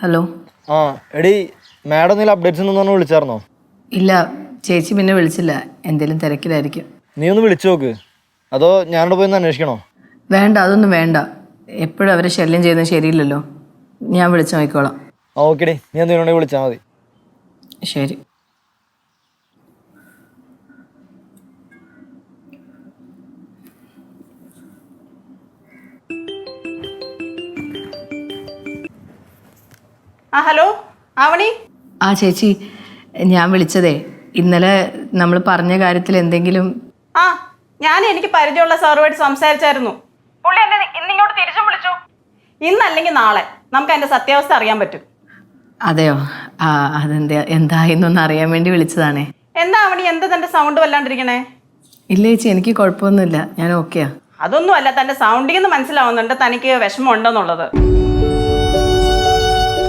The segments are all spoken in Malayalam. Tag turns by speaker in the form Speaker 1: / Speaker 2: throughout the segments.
Speaker 1: ഹലോ?
Speaker 2: ആ എടി മാഡം എന്തെങ്കിലും അപ്ഡേറ്റ്സ് ഉണ്ടെന്ന് പറഞ്ഞ് വിളിച്ചായിരുന്നോ?
Speaker 1: ഇല്ല ചേച്ചി പിന്നെ വിളിച്ചില്ല. എന്തേലും തിരക്കിലായിരിക്കും.
Speaker 2: നീ ഒന്ന് വിളിച്ചു നോക്ക്. അതോ ഞാനോട് പോയി ഒന്ന് അന്വേഷിക്കണോ?
Speaker 1: വേണ്ട അതൊന്നും വേണ്ട. എപ്പോഴും അവരെ ശല്യം ചെയ്യുന്നത് ശരിയില്ലല്ലോ. ഞാൻ വിളിച്ചു നോക്കിക്കോളാം.
Speaker 2: ആ ഓക്കെ നീ എന്തെങ്കിലും വിളിച്ചാൽ മതി.
Speaker 1: ശരി.
Speaker 3: ആ ഹലോ? ആവണി?
Speaker 1: ആ ചേച്ചി ഞാൻ വിളിച്ചതേ ഇന്നലെ നമ്മൾ പറഞ്ഞ കാര്യത്തിൽ എന്തെങ്കിലും
Speaker 3: ആ ഞാൻ എനിക്ക് പരിചയമുള്ള സാറുമായിട്ട് സംസാരിച്ചായിരുന്നു. പുള്ളി എന്നെ ഇന്നിങ്ങോട്ട് തിരിച്ചും വിളിച്ചു. ഇന്നല്ലെങ്കിൽ നാളെ. നമുക്ക് അതിന്റെ സത്യാവസ്ഥ അറിയാൻ പറ്റും.
Speaker 1: അതെയോ? ആ അതെന്താ എന്തായെന്നൊന്ന് അറിയാൻ വേണ്ടി വിളിച്ചതാണേ.
Speaker 3: എന്താ അവണി എന്താ തന്റെ സൗണ്ട് വല്ലാണ്ടിരിക്കണേ?
Speaker 1: ഇല്ല ചേച്ചി എനിക്ക് കുഴപ്പമൊന്നുമില്ല. ഞാൻ ഓക്കെയാ
Speaker 3: അതൊന്നും അല്ല തന്റെ സൗണ്ടിൽ നിന്ന് മനസ്സിലാവുന്നുണ്ട് തനിക്ക് വിഷമം ഉണ്ടെന്നുള്ളത്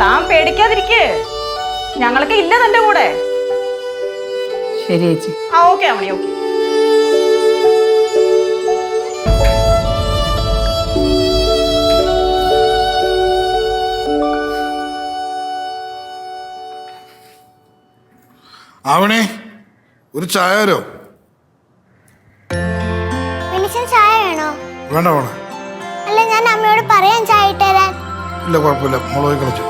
Speaker 3: താൻ പേടിക്കാതിരിക്കേ. ഞങ്ങൾക്ക് ഇല്ല തന്റെ കൂടെ.
Speaker 1: ശരി ചേച്ചി.
Speaker 3: ആ ഓക്കെ ആവണി ഓക്കെ.
Speaker 4: ആവണേ ഒരു ചായ തരോ?
Speaker 5: വെളിച്ചം വേണോ?
Speaker 4: വേണ്ട വേണ്ട.
Speaker 5: അല്ല ഞാൻ അമ്മയോട് പറയാൻ ചായ
Speaker 4: ഇല്ല കുഴപ്പമില്ല. മുളക് കളിച്ചു.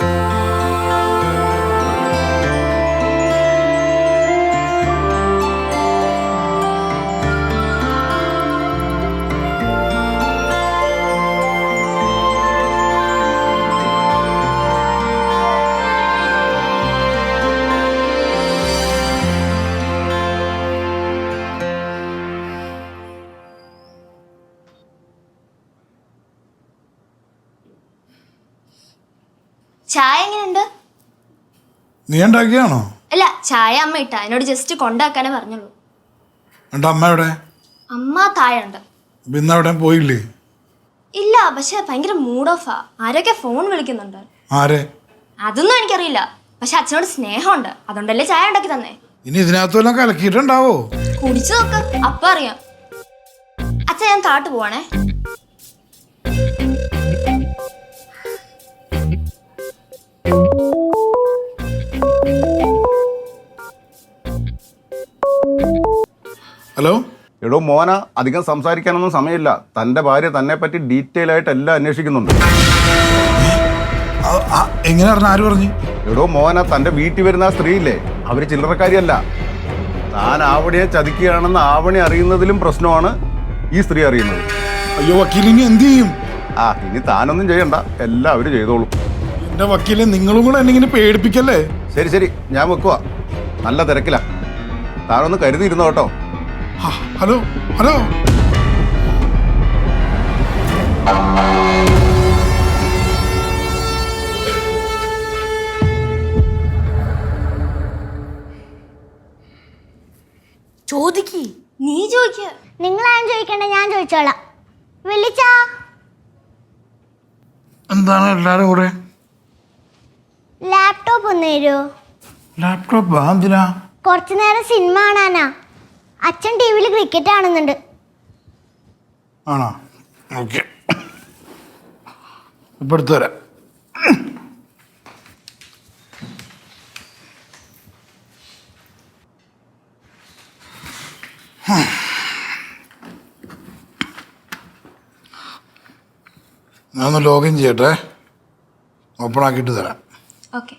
Speaker 6: ചായ എങ്ങനെയുണ്ട്?
Speaker 4: നീ ഉണ്ടാക്കിയാണോ?
Speaker 6: അല്ല ചായ അമ്മ ഇട്ട. എന്നോട് ജസ്റ്റ് കൊണ്ടാക്കാനേ പറഞ്ഞുള്ളൂ.
Speaker 4: എന്റെ അമ്മ എവിടെ?
Speaker 6: അമ്മ താഴെയുണ്ട്.
Speaker 4: പിന്നെ എവിടെ പോയില്ലേ?
Speaker 6: ഇല്ല പക്ഷെ ഭയങ്കര മൂഡ് ഓഫാ ആരൊക്കെ ഫോൺ വിളിക്കുന്നുണ്ട്?
Speaker 4: ആരെ?
Speaker 6: അതൊന്നും എനിക്കറിയില്ല. പക്ഷെ അച്ഛനോട് സ്നേഹമുണ്ട്. അതുകൊണ്ടല്ലേ ചായ ഉണ്ടാക്കി തന്നേ.
Speaker 4: ഇനി ഇതിനകത്ത് വല്ലതും കലക്കിയിട്ടുണ്ടാവോ?
Speaker 6: കുടിച്ചു നോക്ക്. അപ്പ അറിയാം. അച്ഛൻ ഞാൻ താട്ട് പോവാണേ.
Speaker 4: ഹലോ?
Speaker 7: എടോ മോന അധികം സംസാരിക്കാനൊന്നും സമയമില്ല. തന്റെ ഭാര്യ തന്നെ പറ്റി ഡീറ്റെയിൽ ആയിട്ട് എല്ലാം അന്വേഷിക്കുന്നുണ്ട്.
Speaker 4: എങ്ങനെ അറിഞ്ഞ? ആര് പറഞ്ഞു?
Speaker 7: എടോ മോന തന്റെ വീട്ടിൽ വരുന്ന ആ സ്ത്രീയില്ലേ? അവർ ചില്ലറക്കാരിയല്ല. താൻ ആവണിയെ ചതിക്കുകയാണെന്ന് ആവണി അറിയുന്നതിലും പ്രശ്നമാണ് ഈ സ്ത്രീ അറിയുന്നത്.
Speaker 4: അയ്യോ വക്കീലിനി എന്ത് ചെയ്യും?
Speaker 7: ആ ഇനി താനൊന്നും ചെയ്യണ്ട. എല്ലാം അവർ ചെയ്തോളും.
Speaker 4: എന്റെ വക്കീലെ നിങ്ങളും കൂടെ എന്നെ ഇങ്ങനെ പേടിപ്പിക്കല്ലേ?
Speaker 7: ശരി ശരി. ഞാൻ വെക്കുവാ. നല്ല തിരക്കിലാ. താനൊന്ന് കരുതിയിരുന്നോ കേട്ടോ?
Speaker 4: Hello hello.
Speaker 6: ചോദിക്ക്. നീ ചോദിക്ക.
Speaker 5: നിങ്ങളാരും ചോദിക്കണ്ട ഞാൻ ചോദിച്ചോളാം. വിളിച്ചാ?
Speaker 4: എന്താണ് എല്ലാരും കൂടെ?
Speaker 5: ലാപ്ടോപ്പ് ഒന്ന് തരുമോ
Speaker 4: ലാപ്ടോപ്പ്? എന്തിനാ?
Speaker 5: കുറച്ചു നേരം സിനിമ കാണാനാ. അച്ഛൻ ടി വിയിൽ ക്രിക്കറ്റ് കാണുന്നുണ്ട്
Speaker 4: ആണോ? ഓക്കെ. ഇപ്പം എടുത്തു തരാം. ഞാനൊന്ന് ലോഗിൻ ചെയ്യട്ടെ. ഓപ്പൺ ആക്കിയിട്ട് തരാം.
Speaker 6: ഓക്കെ